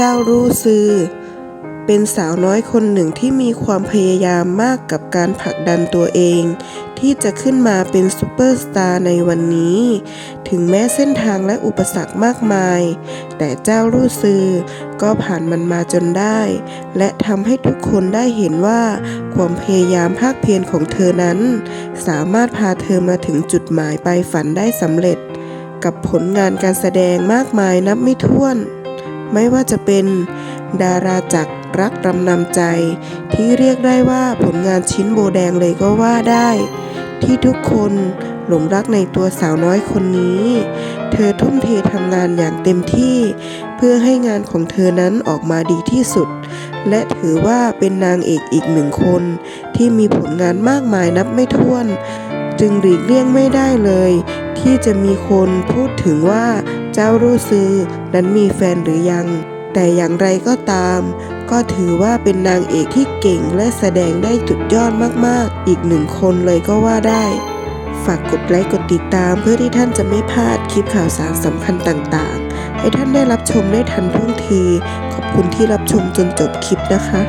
เจ้ารู้ซือ เป็นสาวน้อยคนหนึ่งที่มีความพยายามมากกับการผลักดันตัวเอง ที่จะขึ้นมาเป็นซูเปอร์สตาร์ในวันนี้ ถึงแม้เส้นทางและอุปสรรคมากมาย แต่เจ้ารู้ซือ ก็ผ่านมันมาจนได้ และทำให้ทุกคนได้เห็นว่า ความพยายามภาคเพียรของเธอนั้น สามารถพาเธอมาถึงจุดหมายไปลายฝันได้สำเร็จ กับผลงานการแสดงมากมายนับไม่ถ้วน ไม่ว่าจะเป็น ดาราจักรรักรำนำใจ ที่เรียกได้ว่าผลงานชิ้นโบแดงเลยก็ว่าได้ ที่ทุกคนหลงรักในตัวสาวน้อยคนนี้ เธอทุ่มเททำงานอย่างเต็มที่ เพื่อให้งานของเธอนั้นออกมาดีที่สุด และถือว่าเป็นนางเอกอีกหนึ่งคน ที่มีผลงานมากมายนับไม่ถ้วน จึงหลีกเลี่ยงไม่ได้เลย ที่จะมีคนพูดถึงว่า เจ้ารู้ซือนั้นมีแฟนหรือยัง แต่อย่างไรก็ตาม ก็ถือว่าเป็นนางเอกที่เก่งและแสดงได้สุดยอดมากๆ อีกหนึ่งคนเลยก็ว่าได้ ฝากกดไลค์กดติดตามเพื่อที่ท่านจะไม่พลาดคลิปข่าวสารสำคัญต่างๆ ให้ท่านได้รับชมได้ทันท่วงที ขอบคุณที่รับชมจนจบคลิปนะคะ